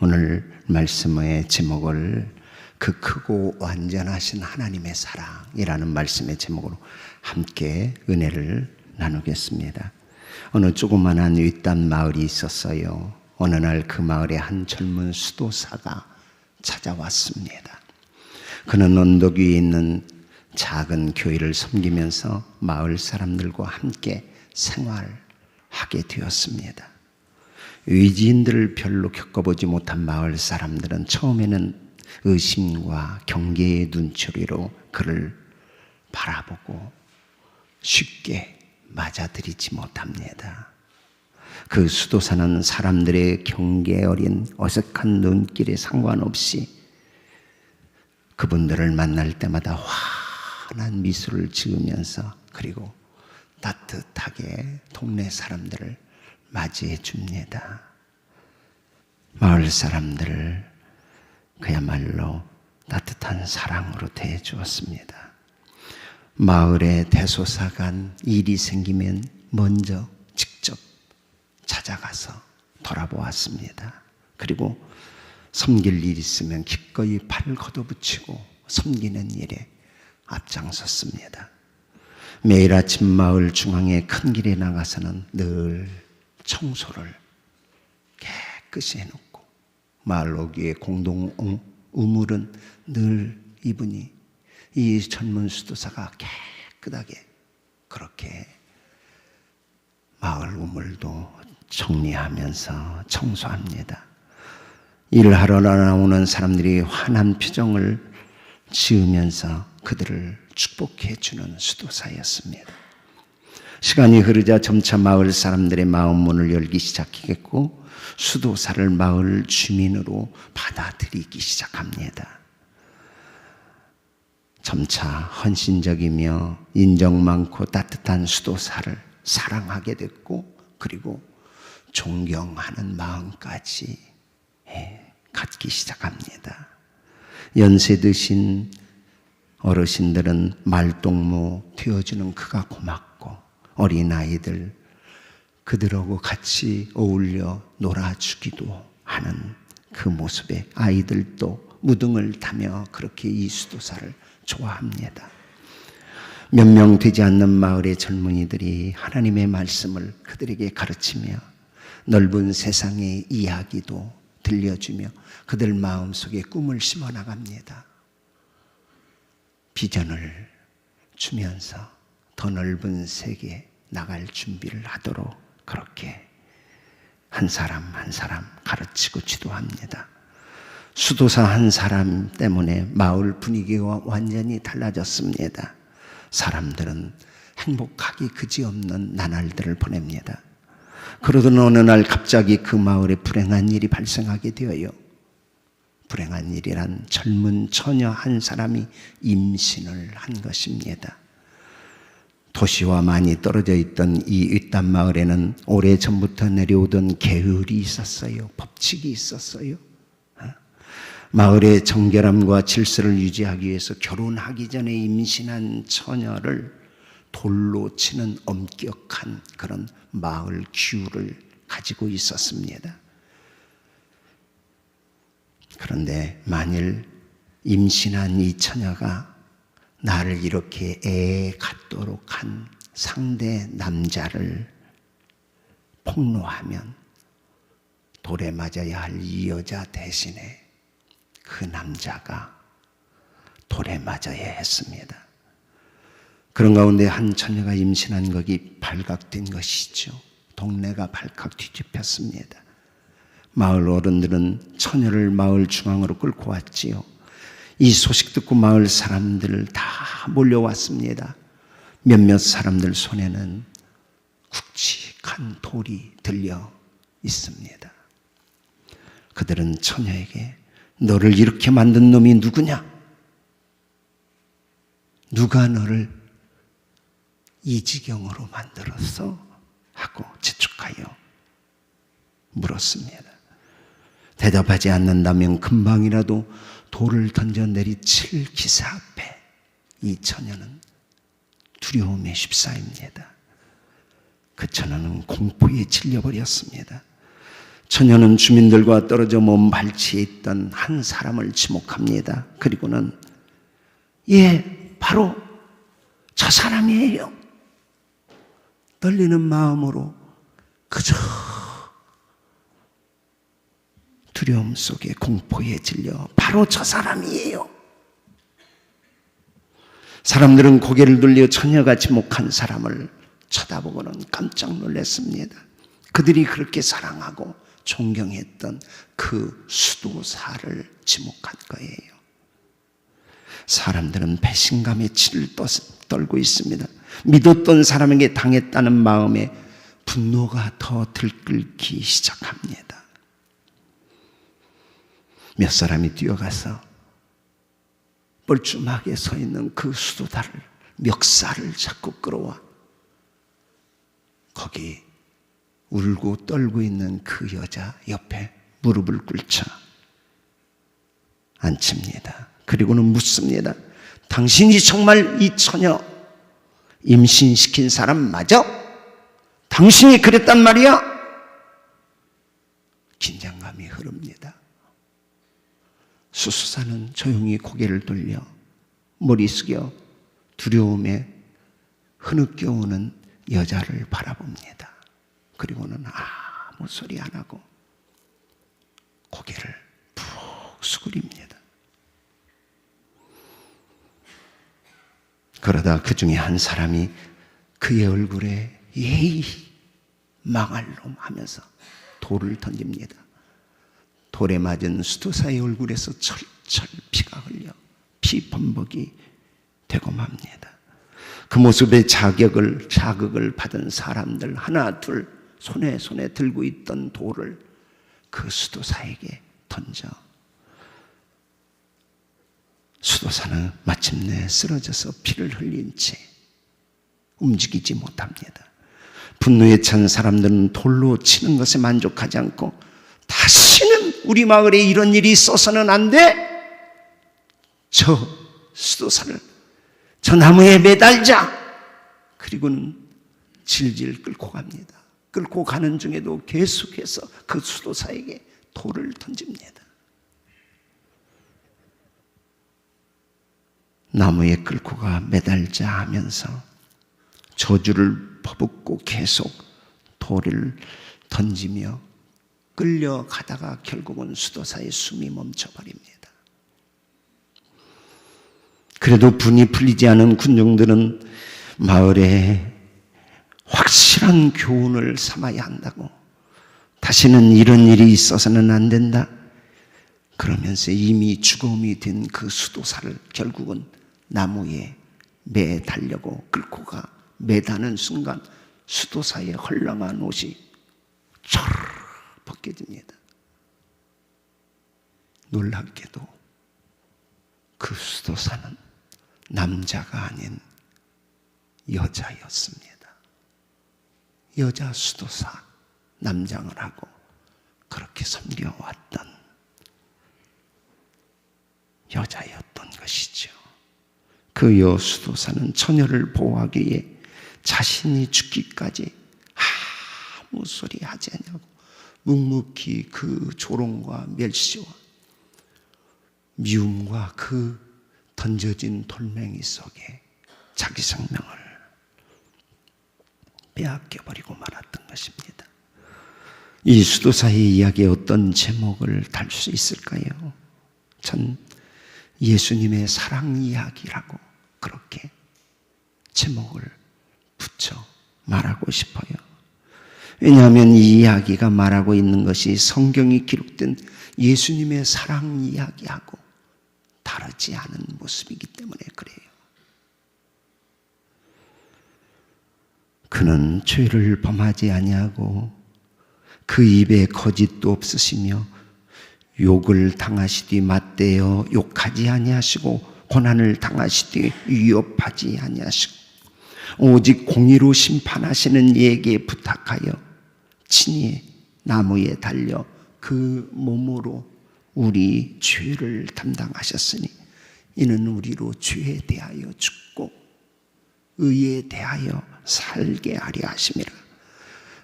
오늘 말씀의 제목을 그 크고 완전하신 하나님의 사랑이라는 말씀의 제목으로 함께 은혜를 나누겠습니다. 어느 조그만한 윗단 마을이 있었어요. 어느 날 그 마을에 한 젊은 수도사가 찾아왔습니다. 그는 언덕 위에 있는 작은 교회를 섬기면서 마을 사람들과 함께 생활하게 되었습니다. 의지인들을 별로 겪어보지 못한 마을 사람들은 처음에는 의심과 경계의 눈초리로 그를 바라보고 쉽게 맞아들이지 못합니다. 그 수도사는 사람들의 경계 어린 어색한 눈길에 상관없이 그분들을 만날 때마다 환한 미소를 지으면서 그리고 따뜻하게 동네 사람들을 맞이해 줍니다. 마을 사람들을 그야말로 따뜻한 사랑으로 대해 주었습니다. 마을에 대소사간 일이 생기면 먼저 직접 찾아가서 돌아보았습니다. 그리고 섬길 일 있으면 기꺼이 팔 걷어붙이고 섬기는 일에 앞장섰습니다. 매일 아침 마을 중앙의 큰 길에 나가서는 늘 청소를 깨끗이 해놓고 오기에 공동 우물은 늘 이분이 이 젊은 수도사가 깨끗하게 그렇게 마을 우물도 정리하면서 청소합니다. 일하러 나오는 사람들이 환한 표정을 지으면서 그들을 축복해 주는 수도사였습니다. 시간이 흐르자 점차 마을 사람들의 마음 문을 열기 시작했고 수도사를 마을 주민으로 받아들이기 시작합니다. 점차 헌신적이며 인정 많고 따뜻한 수도사를 사랑하게 됐고 그리고 존경하는 마음까지 갖기 시작합니다. 연세 드신 어르신들은 말동무 되어주는 그가 고맙고 어린아이들 그들하고 같이 어울려 놀아주기도 하는 그 모습에 아이들도 무등을 타며 그렇게 이 수도사를 좋아합니다. 몇 명 되지 않는 마을의 젊은이들이 하나님의 말씀을 그들에게 가르치며 넓은 세상의 이야기도 들려주며 그들 마음속에 꿈을 심어 나갑니다. 비전을 주면서 더 넓은 세계에 나갈 준비를 하도록 그렇게 한 사람 한 사람 가르치고 지도합니다. 수도사 한 사람 때문에 마을 분위기가 완전히 달라졌습니다. 사람들은 행복하기 그지없는 나날들을 보냅니다. 그러던 어느 날 갑자기 그 마을에 불행한 일이 발생하게 되어요. 불행한 일이란 젊은 처녀 한 사람이 임신을 한 것입니다. 도시와 많이 떨어져 있던 이 윗단 마을에는 오래 전부터 내려오던 계율이 있었어요. 법칙이 있었어요. 마을의 정결함과 질서를 유지하기 위해서 결혼하기 전에 임신한 처녀를 돌로 치는 엄격한 그런 마을 규율을 가지고 있었습니다. 그런데 만일 임신한 이 처녀가 나를 이렇게 애 갖도록 한 상대 남자를 폭로하면 돌에 맞아야 할 이 여자 대신에 그 남자가 돌에 맞아야 했습니다. 그런 가운데 한 처녀가 임신한 것이 발각된 것이죠. 동네가 발칵 뒤집혔습니다. 마을 어른들은 처녀를 마을 중앙으로 끌고 왔지요. 이 소식 듣고 마을 사람들 다 몰려왔습니다. 몇몇 사람들 손에는 굵직한 돌이 들려 있습니다. 그들은 처녀에게 너를 이렇게 만든 놈이 누구냐? 누가 너를 이 지경으로 만들었어? 하고 재촉하여 물었습니다. 대답하지 않는다면 금방이라도 돌을 던져 내리칠 기사 앞에 이 처녀는 두려움에 휩싸입니다. 그 처녀는 공포에 질려버렸습니다. 처녀는 주민들과 떨어져 먼 발치에 있던 한 사람을 지목합니다. 그리고는 예, 바로 저 사람이에요. 떨리는 마음으로 그저 두려움 속에 공포에 질려 바로 저 사람이에요. 사람들은 고개를 돌려 처녀가 지목한 사람을 쳐다보고는 깜짝 놀랐습니다. 그들이 그렇게 사랑하고 존경했던 그 수도사를 지목한 거예요. 사람들은 배신감에 치를 떨고 있습니다. 믿었던 사람에게 당했다는 마음에 분노가 더 들끓기 시작합니다. 몇 사람이 뛰어가서 뻘쭘하게 서 있는 그 수도다를 멱살을 잡고 끌어와 거기 울고 떨고 있는 그 여자 옆에 무릎을 꿇쳐 앉힙니다. 그리고는 묻습니다. 당신이 정말 이 처녀 임신시킨 사람 맞아? 당신이 그랬단 말이야? 긴장감이 흐릅니다. 수수사는 조용히 고개를 돌려 머리 숙여 두려움에 흐느껴 오는 여자를 바라봅니다. 그리고는 아무 소리 안 하고 고개를 푹 수그립니다. 그러다 그 중에 한 사람이 그의 얼굴에 예의 망할 놈 하면서 돌을 던집니다. 돌에 맞은 수도사의 얼굴에서 철철 피가 흘려 피 범벅이 되고 맙니다. 그 모습에 자격을 자극을 받은 사람들 하나 둘 손에 손에 들고 있던 돌을 그 수도사에게 던져 수도사는 마침내 쓰러져서 피를 흘린 채 움직이지 못합니다. 분노에 찬 사람들은 돌로 치는 것에 만족하지 않고 다시는 우리 마을에 이런 일이 있어서는 안 돼. 저 수도사를 저 나무에 매달자. 그리고는 질질 끌고 갑니다. 끌고 가는 중에도 계속해서 그 수도사에게 돌을 던집니다. 나무에 끌고 가 매달자 하면서 저주를 퍼붓고 계속 돌을 던지며 끌려가다가 결국은 수도사의 숨이 멈춰버립니다. 그래도 분이 풀리지 않은 군중들은 마을에 확실한 교훈을 삼아야 한다고 다시는 이런 일이 있어서는 안 된다. 그러면서 이미 죽음이 된 그 수도사를 결국은 나무에 매달려고 끌고 가 매다는 순간 수도사의 헐렁한 옷이 촤르 벗겨집니다. 놀랍게도 그 수도사는 남자가 아닌 여자였습니다. 여자 수도사 남장을 하고 그렇게 섬겨왔던 여자였던 것이죠. 그 여수도사는 처녀를 보호하기 위해 자신이 죽기까지 아무 소리 하지 않냐고 묵묵히 그 조롱과 멸시와 미움과 그 던져진 돌멩이 속에 자기 생명을 빼앗겨버리고 말았던 것입니다. 이 수도사의 이야기에 어떤 제목을 달 수 있을까요? 전 예수님의 사랑 이야기라고 그렇게 제목을 붙여 말하고 싶어요. 왜냐하면 이 이야기가 말하고 있는 것이 성경이 기록된 예수님의 사랑 이야기하고 다르지 않은 모습이기 때문에 그래요. 그는 죄를 범하지 아니하고 그 입에 거짓도 없으시며 욕을 당하시되 맞대어 욕하지 아니하시고 고난을 당하시되 위협하지 아니하시고 오직 공의로 심판하시는 이에게 부탁하여 친히 나무에 달려 그 몸으로 우리 죄를 담당하셨으니 이는 우리로 죄에 대하여 죽고 의에 대하여 살게 하려 하심이라.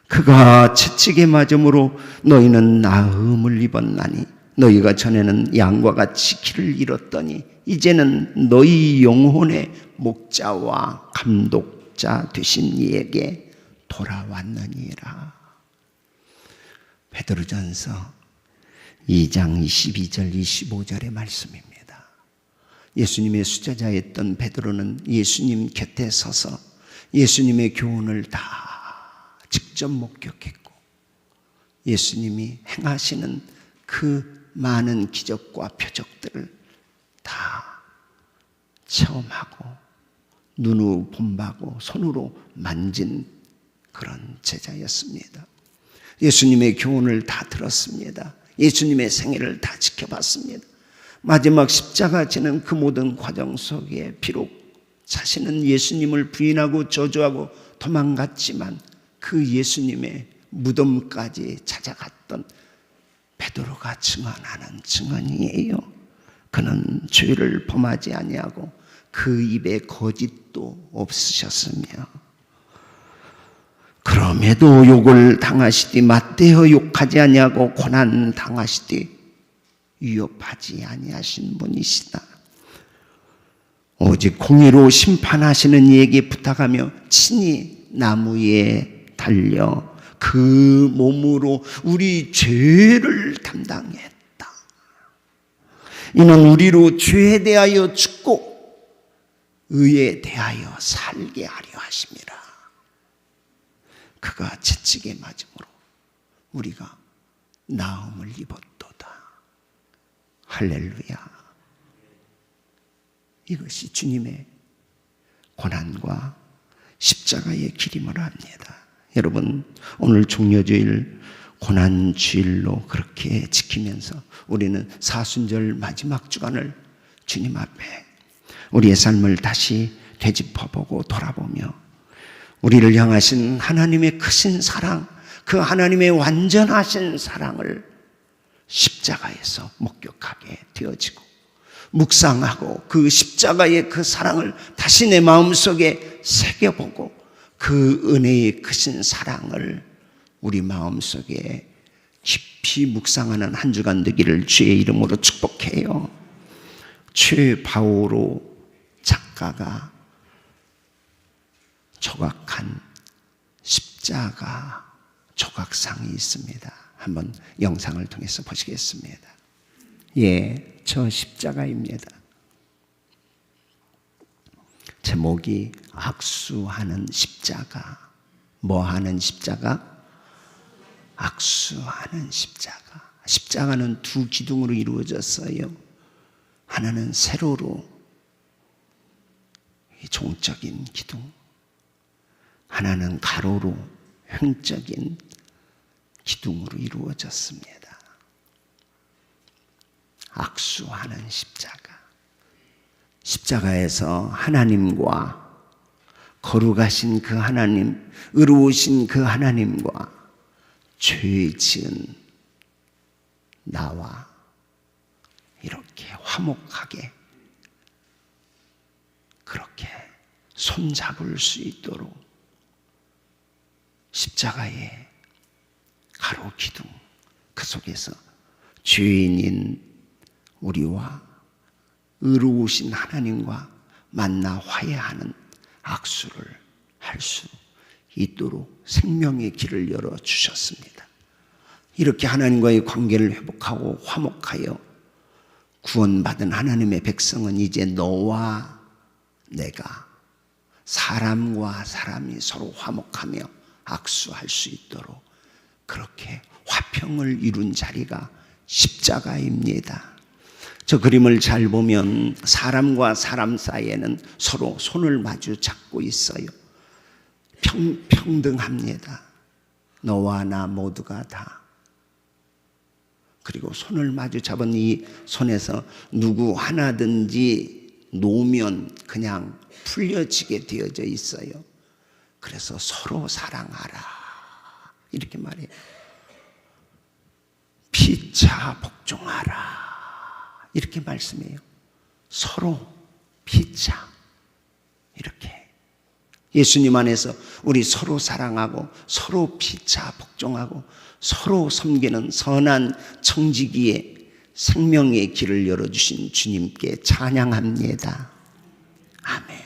그가 채찍에 맞음으로 너희는 나음을 입었나니 너희가 전에는 양과 같이 길을 잃었더니 이제는 너희 영혼의 목자와 감독자 되신 이에게 돌아왔느니라. 베드로전서 2장 22절 25절의 말씀입니다. 예수님의 수제자였던 베드로는 예수님 곁에 서서 예수님의 교훈을 다 직접 목격했고 예수님이 행하시는 그 많은 기적과 표적들을 다 체험하고 눈으로 본바고 손으로 만진 그런 제자였습니다. 예수님의 교훈을 다 들었습니다. 예수님의 생애를 다 지켜봤습니다. 마지막 십자가 지는 그 모든 과정 속에 비록 자신은 예수님을 부인하고 저주하고 도망갔지만 그 예수님의 무덤까지 찾아갔던 베드로가 증언하는 증언이에요. 그는 죄를 범하지 아니하고 그 입에 거짓도 없으셨으며 그럼에도 욕을 당하시되 맞대어 욕하지 아니하고 고난 당하시되 위협하지 아니하신 분이시다. 오직 공의로 심판하시는 이에게 부탁하며 친히 나무에 달려 그 몸으로 우리 죄를 담당했다. 이는 우리로 죄에 대하여 죽고 의에 대하여 살게 하려 하심이라. 그가 채찍에 맞음으로 우리가 나음을 입었도다. 할렐루야. 이것이 주님의 고난과 십자가의 길임을 합니다. 여러분, 오늘 종려주일 고난 주일로 그렇게 지키면서 우리는 사순절 마지막 주간을 주님 앞에 우리의 삶을 다시 되짚어보고 돌아보며 우리를 향하신 하나님의 크신 사랑, 그 하나님의 완전하신 사랑을 십자가에서 목격하게 되어지고 묵상하고 그 십자가의 그 사랑을 다시 내 마음속에 새겨보고 그 은혜의 크신 사랑을 우리 마음속에 깊이 묵상하는 한 주간 되기를 주의 이름으로 축복해요. 최바오로 작가가 조각한 십자가 조각상이 있습니다. 한번 영상을 통해서 보시겠습니다. 예, 저 십자가입니다. 제목이 악수하는 십자가. 뭐 하는 십자가? 악수하는 십자가. 십자가는 두 기둥으로 이루어졌어요. 하나는 세로로 종적인 기둥, 하나는 가로로 횡적인 기둥으로 이루어졌습니다. 악수하는 십자가. 십자가에서 하나님과 거룩하신 그 하나님, 의로우신 그 하나님과 죄 지은 나와 이렇게 화목하게 그렇게 손잡을 수 있도록 십자가의 가로 기둥 그 속에서 죄인인 우리와 의로우신 하나님과 만나 화해하는 악수를 할 수 있도록 생명의 길을 열어 주셨습니다. 이렇게 하나님과의 관계를 회복하고 화목하여 구원받은 하나님의 백성은 이제 너와 내가 사람과 사람이 서로 화목하며 악수할 수 있도록 그렇게 화평을 이룬 자리가 십자가입니다. 저 그림을 잘 보면 사람과 사람 사이에는 서로 손을 마주 잡고 있어요. 평, 평등합니다. 너와 나 모두가 다. 그리고 손을 마주 잡은 이 손에서 누구 하나든지 놓으면 그냥 풀려지게 되어져 있어요. 그래서 서로 사랑하라. 이렇게 말해요. 피차 복종하라. 이렇게 말씀해요. 서로 피차. 이렇게 예수님 안에서 우리 서로 사랑하고 서로 피차 복종하고 서로 섬기는 선한 청지기의 생명의 길을 열어주신 주님께 찬양합니다. 아멘.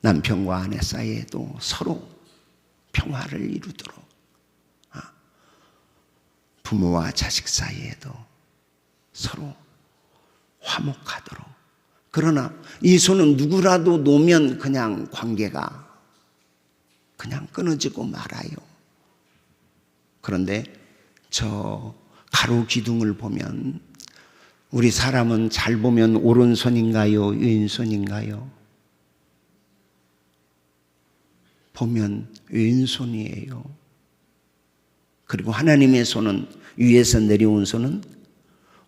남편과 아내 사이에도 서로 평화를 이루도록 아, 부모와 자식 사이에도 서로 화목하도록 그러나 이 손은 누구라도 놓으면 그냥 관계가 그냥 끊어지고 말아요. 그런데 저 가로 기둥을 보면 우리 사람은 잘 보면 오른손인가요? 왼손인가요? 보면 왼손이에요. 그리고 하나님의 손은 위에서 내려온 손은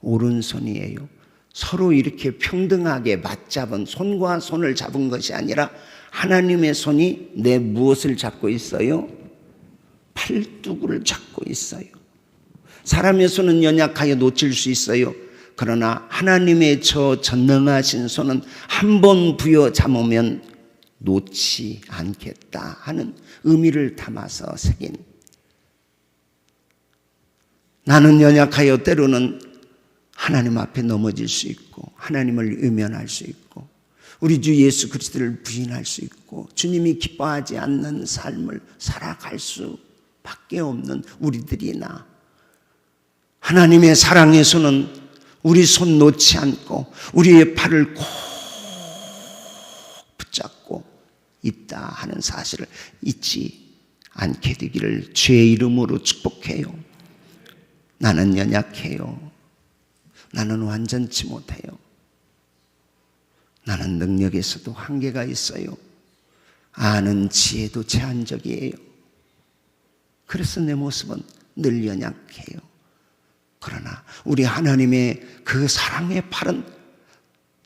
오른손이에요. 서로 이렇게 평등하게 맞잡은 손과 손을 잡은 것이 아니라 하나님의 손이 내 무엇을 잡고 있어요? 팔뚝을 잡고 있어요. 사람의 손은 연약하여 놓칠 수 있어요. 그러나 하나님의 저 전능하신 손은 한 번 부여 잡으면 놓지 않겠다 하는 의미를 담아서 새긴 나는 연약하여 때로는 하나님 앞에 넘어질 수 있고 하나님을 의면할 수 있고 우리 주 예수 그리스도를 부인할 수 있고 주님이 기뻐하지 않는 삶을 살아갈 수밖에 없는 우리들이나 하나님의 손은 우리 손 놓지 않고 우리의 팔을 꼭 붙잡고 있다 하는 사실을 잊지 않게 되기를 주의 이름으로 축복해요. 나는 연약해요. 나는 완전치 못해요. 나는 능력에서도 한계가 있어요. 아는 지혜도 제한적이에요. 그래서 내 모습은 늘 연약해요. 그러나 우리 하나님의 그 사랑의 팔은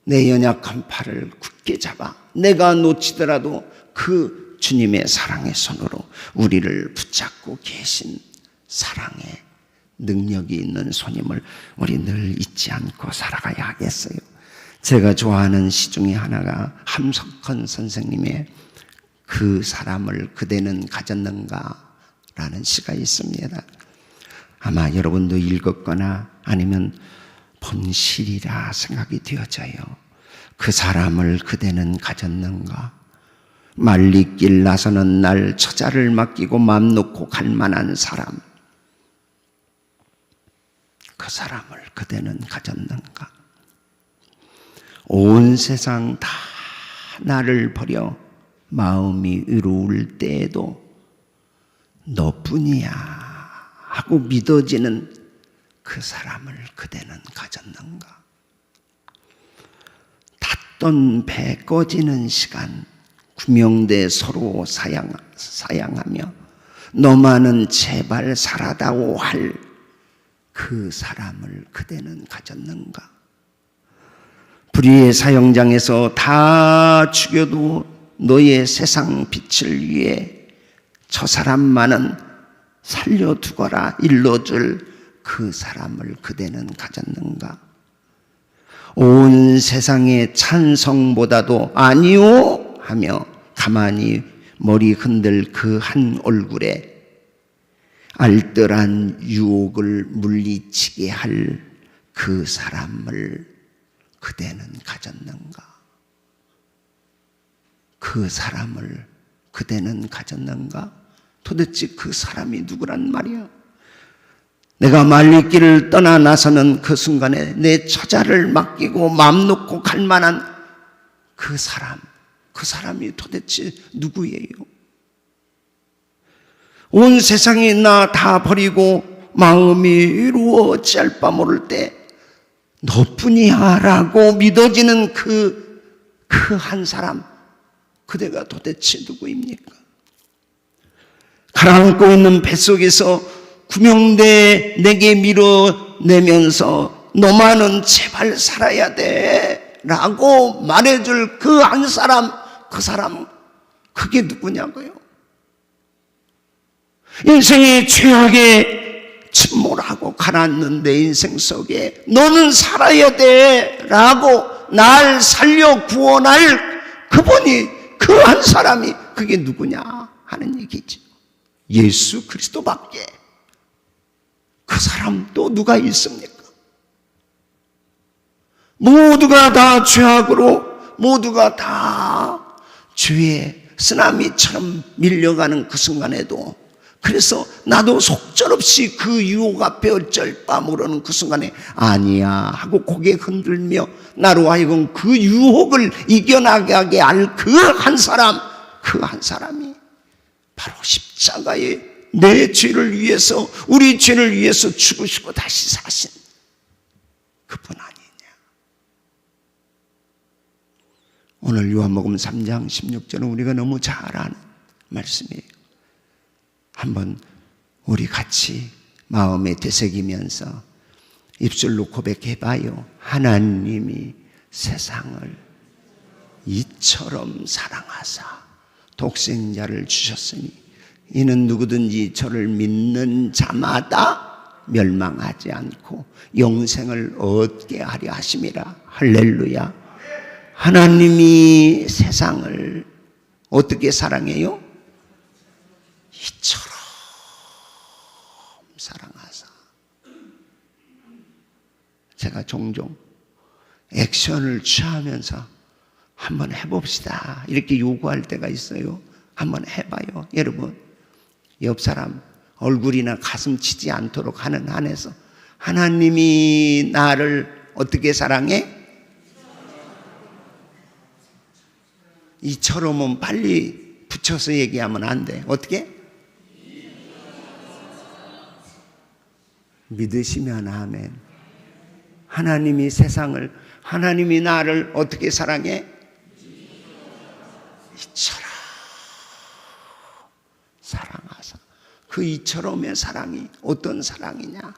내 연약한 팔을 굳게 잡아 내가 놓치더라도 그 주님의 사랑의 손으로 우리를 붙잡고 계신 사랑의 능력이 있는 손님을 우리 늘 잊지 않고 살아가야 하겠어요. 제가 좋아하는 시 중에 하나가 함석헌 선생님의 그 사람을 그대는 가졌는가 라는 시가 있습니다. 아마 여러분도 읽었거나 아니면 본 시리라 생각이 되어져요. 그 사람을 그대는 가졌는가? 말리길 나서는 날 처자를 맡기고 맘 놓고 갈 만한 사람. 그 사람을 그대는 가졌는가? 온 세상 다 나를 버려 마음이 의로울 때에도 너뿐이야 하고 믿어지는 그 사람을 그대는 가졌는가? 탔던 배 꺼지는 시간 구명대 서로 사양, 사양하며 너만은 제발 살아다오 할 그 사람을 그대는 가졌는가? 불의의 사형장에서 다 죽여도 너의 세상 빛을 위해 저 사람만은 살려두거라 일러줄 그 사람을 그대는 가졌는가? 온 세상의 찬성보다도 아니오 하며 가만히 머리 흔들 그 한 얼굴에 알뜰한 유혹을 물리치게 할 그 사람을 그대는 가졌는가? 그 사람을 그대는 가졌는가? 도대체 그 사람이 누구란 말이야? 내가 말리길을 떠나 나서는 그 순간에 내 처자를 맡기고 마음 놓고 갈 만한 그 사람, 그 사람이 도대체 누구예요? 온 세상이 나 다 버리고 마음이 이루어지 바 모를 때 너뿐이야 라고 믿어지는 그, 그 한 사람, 그대가 도대체 누구입니까? 가라앉고 있는 뱃속에서 구명대 내게 밀어내면서 너만은 제발 살아야 돼 라고 말해줄 그 한 사람, 그 사람, 그게 누구냐고요? 인생의 최악의 침몰하고 가라앉는 내 인생 속에 너는 살아야 돼 라고 날 살려 구원할 그분이 그 한 사람이 그게 누구냐 하는 얘기죠. 예수 그리스도밖에 그 사람 또 누가 있습니까? 모두가 다 죄악으로 모두가 다 죄의 쓰나미처럼 밀려가는 그 순간에도 그래서 나도 속절없이 그 유혹 앞에 어쩔 바 모르는 그 순간에 아니야 하고 고개 흔들며 나로 하여금 그 유혹을 이겨나가게 할 그 한 사람 그 한 사람이 바로 십자가에 내 죄를 위해서 우리 죄를 위해서 죽으시고 다시 사신 그분 아니냐. 오늘 요한복음 3장 16절은 우리가 너무 잘 아는 말씀이에요 한번 우리 같이 마음에 되새기면서 입술로 고백해봐요. 하나님이 세상을 이처럼 사랑하사 독생자를 주셨으니 이는 누구든지 저를 믿는 자마다 멸망하지 않고 영생을 얻게 하려 하심이라 할렐루야. 하나님이 세상을 어떻게 사랑해요? 이처럼 사랑하사. 제가 종종 액션을 취하면서 한번 해봅시다. 이렇게 요구할 때가 있어요. 한번 해봐요. 여러분, 옆 사람 얼굴이나 가슴 치지 않도록 하는 한에서 하나님이 나를 어떻게 사랑해? 이처럼은 빨리 붙여서 얘기하면 안 돼. 어떻게? 믿으시면 아멘. 하나님이 세상을, 하나님이 나를 어떻게 사랑해? 이처럼 사랑하사. 그 이처럼의 사랑이 어떤 사랑이냐?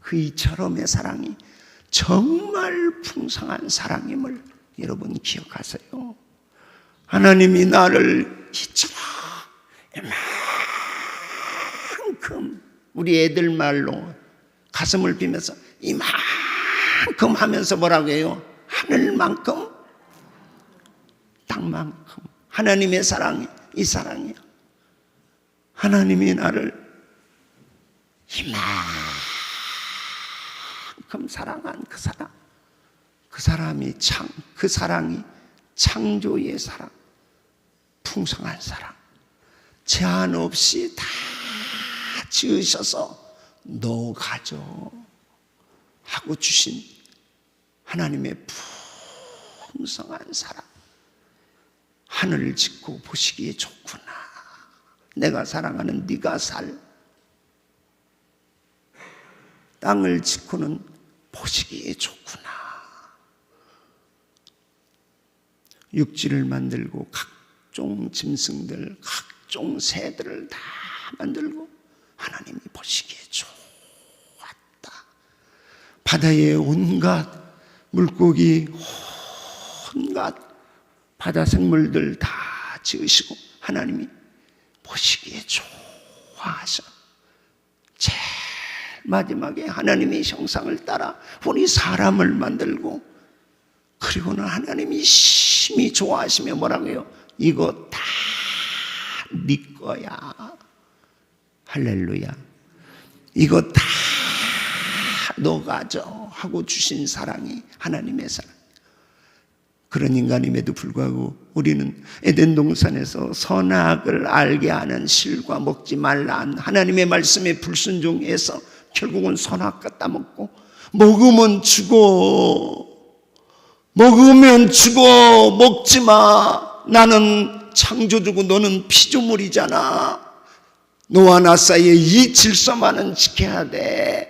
그 이처럼의 사랑이 정말 풍성한 사랑임을 여러분 기억하세요. 하나님이 나를 이처럼 이만큼 우리 애들 말로 가슴을 비면서 이만큼 하면서 뭐라고 해요? 하늘만큼? 땅만큼. 하나님의 사랑이 이 사랑이요. 하나님이 나를 이만큼 사랑한 그 사랑 그 사람이 창, 그 사랑이 창조의 사랑, 풍성한 사랑, 제한 없이 다 지으셔서 너 가져 하고 주신 하나님의 풍성한 사랑. 하늘을 짓고 보시기에 좋구나. 내가 사랑하는 네가 살. 땅을 짓고는 보시기에 좋구나. 육지를 만들고 각종 짐승들, 각종 새들을 다 만들고 하나님이 보시기에 좋았다. 바다의 온갖 물고기, 온갖 바다 생물들 다 지으시고 하나님이 보시기에 좋아하셔. 제일 마지막에 하나님의 형상을 따라 우리 사람을 만들고 그리고는 하나님이 심히 좋아하시며 뭐라고요? 이거 다 네 거야. 할렐루야. 이거 다 너 가져 하고 주신 사랑이 하나님의 사랑. 그런 인간임에도 불구하고 우리는 에덴 동산에서 선악을 알게 하는 실과 먹지 말라 하나님의 말씀에 불순종해서 결국은 선악 갖다 먹고 먹으면 죽어 먹으면 죽어 먹지 마 나는 창조주고 너는 피조물이잖아 너와 나 사이에 이 질서만은 지켜야 돼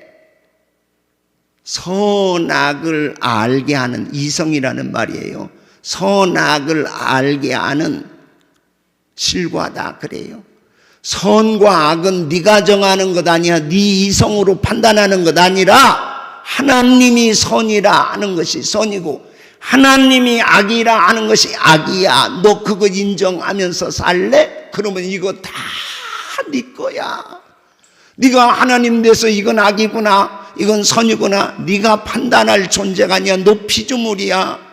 선악을 알게 하는 이성이라는 말이에요. 선악을 알게 하는 실과다 그래요. 선과 악은 네가 정하는 것 아니야. 네 이성으로 판단하는 것 아니라 하나님이 선이라 하는 것이 선이고 하나님이 악이라 하는 것이 악이야. 너 그거 인정하면서 살래? 그러면 이거 다 네 거야. 네가 하나님 돼서 이건 악이구나. 이건 선이구나. 네가 판단할 존재가 아니야. 너 피조물이야.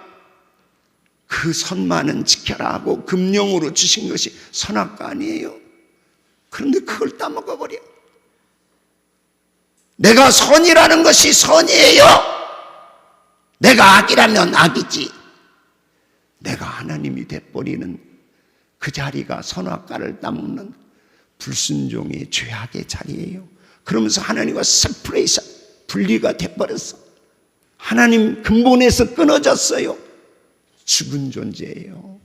그 선만은 지켜라 하고 금령으로 주신 것이 선악과 아니에요. 그런데 그걸 따먹어 버려. 내가 선이라는 것이 선이에요. 내가 악이라면 악이지. 내가 하나님이 돼버리는 그 자리가 선악과를 따먹는 불순종의 죄악의 자리예요. 그러면서 하나님과 세프레이션 분리가 돼버렸어. 하나님 근본에서 끊어졌어요. 죽은 존재예요.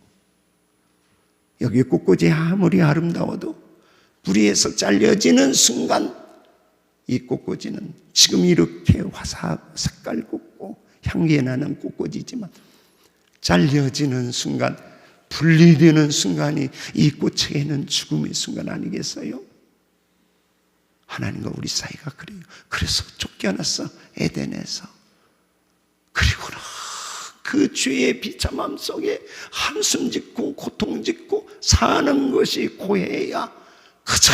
여기 꽃꽂이 아무리 아름다워도 뿌리에서 잘려지는 순간 이 꽃꽂이는 지금 이렇게 화사하고 색깔 곱고 향기 나는 꽃꽂이지만 잘려지는 순간 분리되는 순간이 이 꽃에게는 죽음의 순간 아니겠어요? 하나님과 우리 사이가 그래요. 그래서 쫓겨났어 에덴에서. 그리고는 그 죄의 비참함 속에 한숨 짓고 고통 짓고 사는 것이 고해야 그저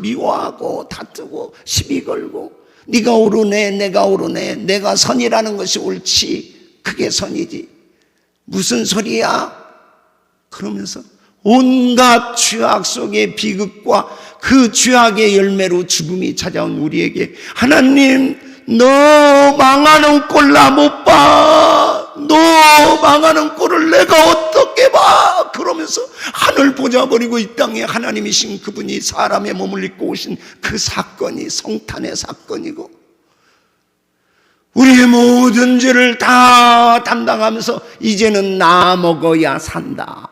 미워하고 다투고 시비 걸고 네가 옳으네 내가 옳으네 내가 선이라는 것이 옳지 그게 선이지 무슨 소리야 그러면서 온갖 죄악 속의 비극과 그 죄악의 열매로 죽음이 찾아온 우리에게 하나님 너 망하는 꼴 나 못 봐. 너 망하는 꼴을 내가 어떻게 봐. 그러면서 하늘 보자 버리고 이 땅에 하나님이신 그분이 사람의 몸을 입고 오신 그 사건이 성탄의 사건이고 우리의 모든 죄를 다 담당하면서 이제는 나 먹어야 산다.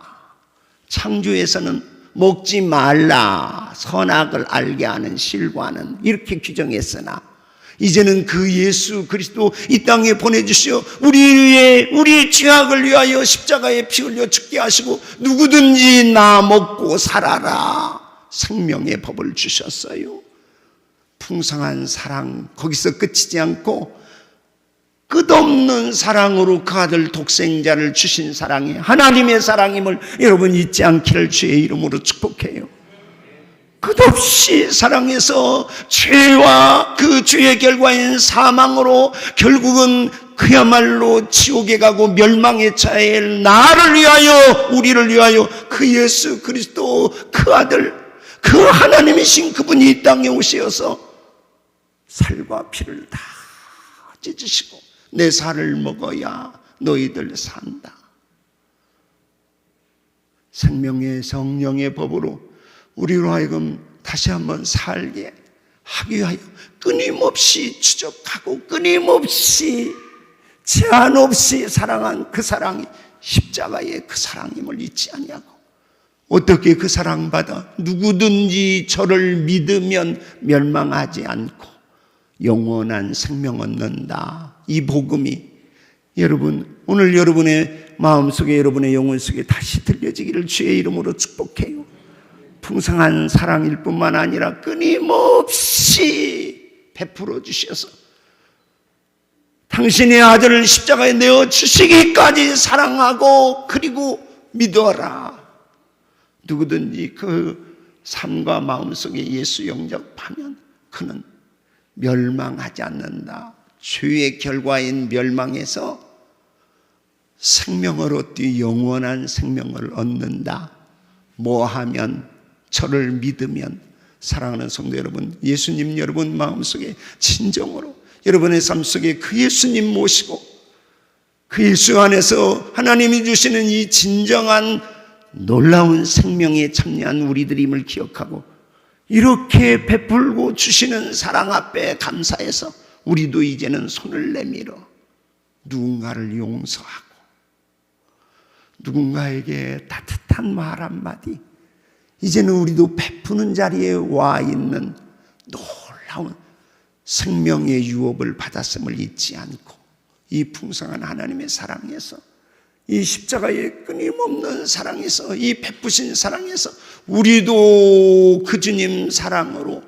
창조에서는 먹지 말라. 선악을 알게 하는 실과는 이렇게 규정했으나 이제는 그 예수 그리스도 이 땅에 보내주시어 우리의 우리의 죄악을 위하여 십자가에 피 흘려 죽게 하시고 누구든지 나 먹고 살아라 생명의 법을 주셨어요. 풍성한 사랑 거기서 끝이지 않고 끝없는 사랑으로 그 아들 독생자를 주신 사랑이 하나님의 사랑임을 여러분 잊지 않기를 주의 이름으로 축복해요. 끝없이 사랑해서 죄와 그 죄의 결과인 사망으로 결국은 그야말로 지옥에 가고 멸망에 처할 나를 위하여 우리를 위하여 그 예수 그리스도 그 아들 그 하나님이신 그분이 이 땅에 오시어서 살과 피를 다 찢으시고 내 살을 먹어야 너희들 산다. 생명의 성령의 법으로 우리로 하여금 다시 한번 살게 하기 위하여 끊임없이 추적하고 끊임없이 제한 없이 사랑한 그 사랑이 십자가의 그 사랑임을 잊지 아니하고 어떻게 그 사랑받아 누구든지 저를 믿으면 멸망하지 않고 영원한 생명 얻는다. 이 복음이 여러분 오늘 여러분의 마음속에 여러분의 영혼 속에 다시 들려지기를 주의 이름으로 축복해요. 풍성한 사랑일 뿐만 아니라 끊임없이 베풀어 주셔서 당신의 아들을 십자가에 내어 주시기까지 사랑하고 그리고 믿어라. 누구든지 그 삶과 마음속에 예수 영접하면 그는 멸망하지 않는다. 죄의 결과인 멸망에서 생명을 얻기 영원한 생명을 얻는다. 뭐 하면 저를 믿으면 사랑하는 성도 여러분, 예수님 여러분 마음속에 진정으로 여러분의 삶 속에 그 예수님 모시고 그 예수 안에서 하나님이 주시는 이 진정한 놀라운 생명에 참여한 우리들임을 기억하고 이렇게 베풀고 주시는 사랑 앞에 감사해서 우리도 이제는 손을 내밀어 누군가를 용서하고 누군가에게 따뜻한 말 한마디 이제는 우리도 베푸는 자리에 와 있는 놀라운 생명의 유업을 받았음을 잊지 않고 이 풍성한 하나님의 사랑에서 이 십자가의 끊임없는 사랑에서 이 베푸신 사랑에서 우리도 그 주님 사랑으로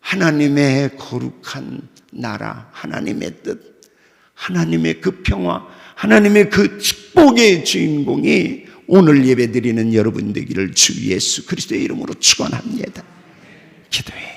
하나님의 거룩한 나라, 하나님의 뜻, 하나님의 그 평화, 하나님의 그 축복의 주인공이 오늘 예배 드리는 여러분 되기를 주 예수 그리스도의 이름으로 축원합니다. 기도해.